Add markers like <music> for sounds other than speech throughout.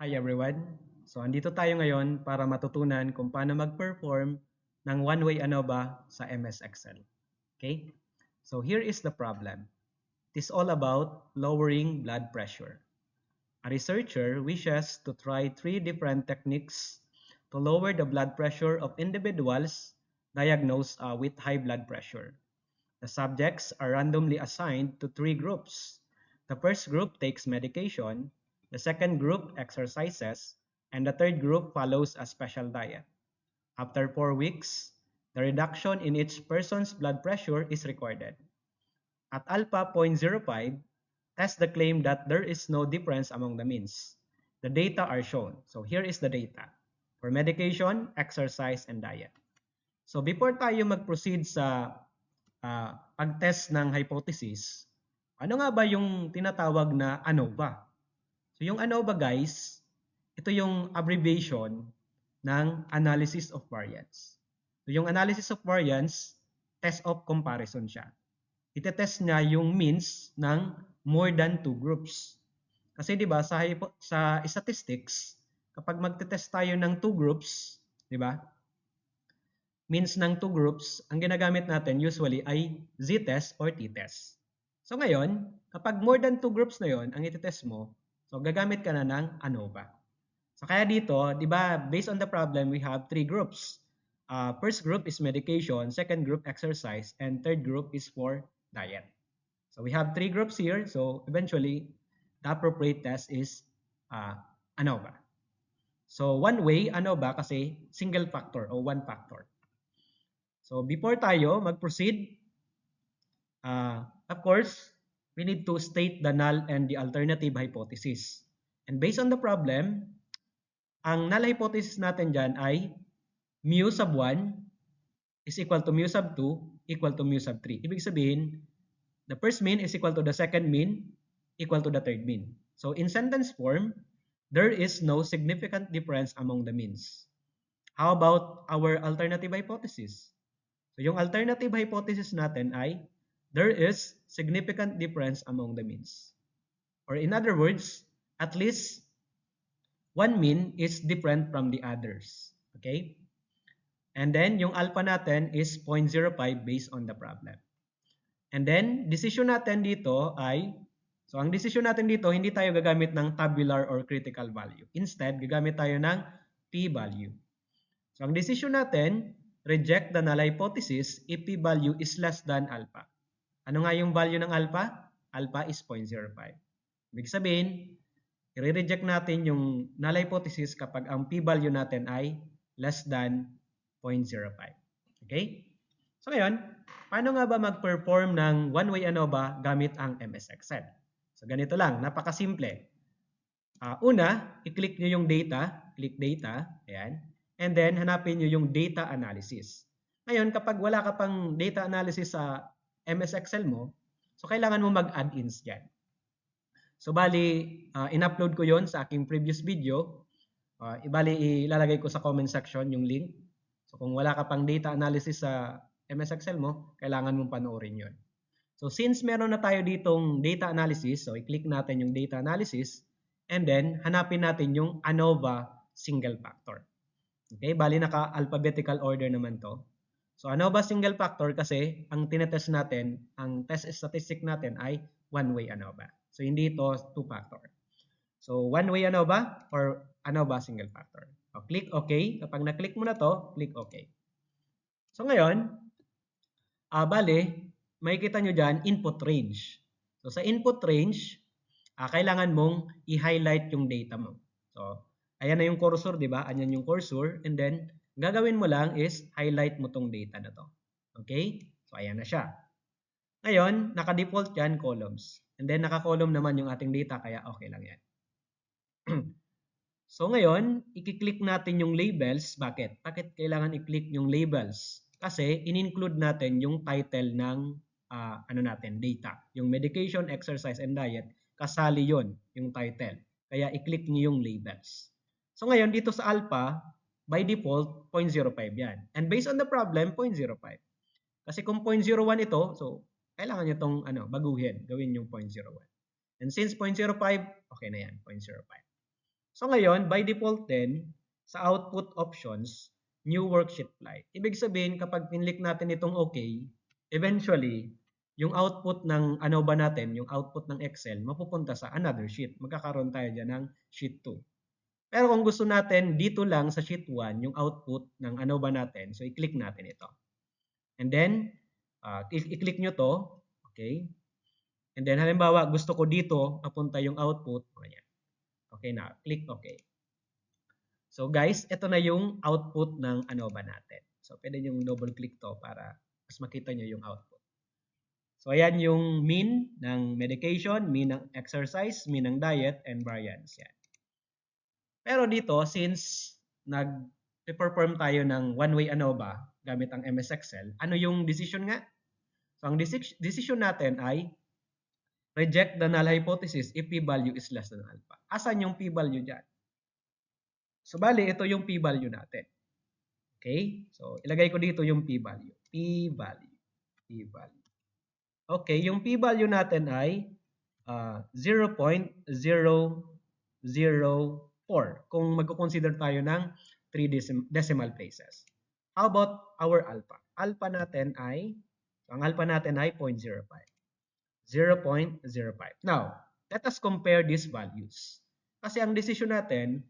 Hi everyone! So andito tayo ngayon para matutunan kung paano mag-perform ng one-way ANOVA sa MS Excel. Okay? So here is the problem. It is all about lowering blood pressure. A researcher wishes to try three different techniques to lower the blood pressure of individuals diagnosed uh, with high blood pressure. The subjects are randomly assigned to three groups. The first group takes medication, the second group exercises, and the third group follows a special diet. After four weeks, the reduction in each person's blood pressure is recorded. At alpha 0.05, test the claim that there is no difference among the means. The data are shown. So here is the data for medication, exercise, and diet. So before tayo mag-proceed sa uh, pag-test ng hypothesis, ano nga ba yung tinatawag na ANOVA? So yung ANOVA guys, ito yung abbreviation ng analysis of variance. So yung analysis of variance, test of comparison siya. Ite-test niya yung means ng more than two groups. Kasi 'di ba sa sa statistics, kapag magte-test tayo ng two groups, 'di ba? means ng two groups, ang ginagamit natin usually ay z-test or t-test. So ngayon, kapag more than two groups na yon ang iti-test mo, so gagamit ka na ng ANOVA. So kaya dito, di ba, based on the problem, we have three groups. Uh, first group is medication, second group exercise, and third group is for diet. So we have three groups here. So eventually, the appropriate test is uh, ANOVA. So one way, ANOVA kasi single factor o one factor. So before tayo mag-proceed, uh, of course, we need to state the null and the alternative hypothesis. And based on the problem, ang null hypothesis natin dyan ay mu sub 1 is equal to mu sub 2 equal to mu sub 3. Ibig sabihin, the first mean is equal to the second mean equal to the third mean. So in sentence form, there is no significant difference among the means. How about our alternative hypothesis? So yung alternative hypothesis natin ay there is significant difference among the means. Or in other words, at least one mean is different from the others. Okay? And then yung alpha natin is 0.05 based on the problem. And then decision natin dito ay so ang decision natin dito hindi tayo gagamit ng tabular or critical value. Instead, gagamit tayo ng p-value. So ang decision natin reject the null hypothesis if p-value is less than alpha. Ano nga yung value ng alpha? Alpha is 0.05. Ibig sabihin, i-reject natin yung null hypothesis kapag ang p-value natin ay less than 0.05. Okay? So ngayon, paano nga ba mag-perform ng one-way ANOVA gamit ang MS Excel? So ganito lang, napakasimple. Uh, una, i-click nyo yung data, click data, ayan. And then, hanapin nyo yung data analysis. Ngayon, kapag wala ka pang data analysis sa MS Excel mo, so kailangan mo mag-add-ins dyan. So, bali, uh, in-upload ko yon sa aking previous video. Uh, ibali, ilalagay ko sa comment section yung link. So, kung wala ka pang data analysis sa MS Excel mo, kailangan mong panoorin yon. So, since meron na tayo ditong data analysis, so i-click natin yung data analysis, and then, hanapin natin yung ANOVA single factor. Okay, bali naka-alphabetical order naman to. So ano ba single factor? Kasi ang tinetest natin, ang test statistic natin ay one-way ANOVA. So hindi ito two-factor. So one-way ANOVA or ANOVA single factor. O, click OK. Kapag na-click mo na to, click OK. So ngayon, uh, bali, makikita nyo dyan, input range. So sa input range, uh, kailangan mong i-highlight yung data mo. So Ayan na yung cursor, di ba? Ayan yung cursor. And then, gagawin mo lang is highlight mo tong data na to. Okay? So, ayan na siya. Ngayon, naka-default yan columns. And then, naka-column naman yung ating data, kaya okay lang yan. <clears throat> so, ngayon, i-click natin yung labels. Bakit? Bakit kailangan i-click yung labels? Kasi, in-include natin yung title ng uh, ano natin, data. Yung medication, exercise, and diet, kasali yon yung title. Kaya, i-click niyo yung labels. So ngayon, dito sa alpha, by default, 0.05 yan. And based on the problem, 0.05. Kasi kung 0.01 ito, so kailangan nyo itong ano, baguhin. Gawin yung 0.01. And since 0.05, okay na yan, 0.05. So ngayon, by default din, sa output options, new worksheet flight. Ibig sabihin, kapag pinlik natin itong okay, eventually, yung output ng ano ba natin, yung output ng Excel, mapupunta sa another sheet. Magkakaroon tayo dyan ng sheet 2. Pero kung gusto natin dito lang sa sheet 1, yung output ng ano ba natin, so i-click natin ito. And then, uh, i-click nyo to, okay? And then, halimbawa, gusto ko dito, mapunta yung output, ayan. Okay na, click okay. So guys, ito na yung output ng ano ba natin. So pwede yung double click to para mas makita nyo yung output. So ayan yung mean ng medication, mean ng exercise, mean ng diet, and variance. Yan. Pero dito, since nag-perform tayo ng one-way ANOVA gamit ang MS Excel, ano yung decision nga? So ang decision natin ay reject the null hypothesis if p-value is less than alpha. Asan yung p-value dyan? So, bali, ito yung p-value natin. Okay? So, ilagay ko dito yung p-value. P-value. P-value. Okay, yung p-value natin ay uh, 0.004 kung magko-consider tayo ng 3 decim decimal places. How about our alpha? Alpha natin ay, ang alpha natin ay 0.05. 0.05. Now, let us compare these values. Kasi ang decision natin,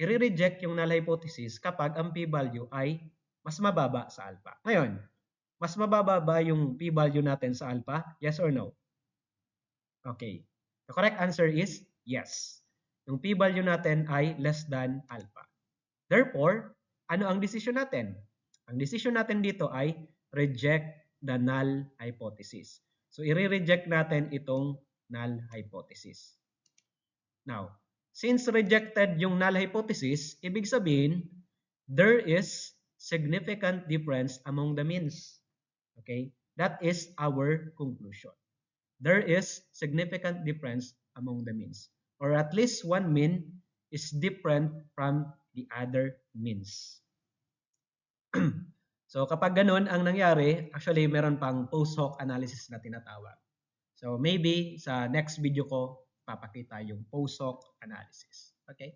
i-reject yung null hypothesis kapag ang p-value ay mas mababa sa alpha. Ngayon, mas mababa ba yung p-value natin sa alpha? Yes or no? Okay. The correct answer is yes. Yung p-value natin ay less than alpha. Therefore, ano ang decision natin? Ang decision natin dito ay reject the null hypothesis. So, i-reject natin itong null hypothesis. Now, since rejected yung null hypothesis, ibig sabihin, there is significant difference among the means. Okay? That is our conclusion. There is significant difference among the means. Or at least one mean is different from the other means. <clears throat> So kapag ganun ang nangyari, actually meron pang post hoc analysis na tinatawag. So maybe sa next video ko, papakita yung post hoc analysis. Okay?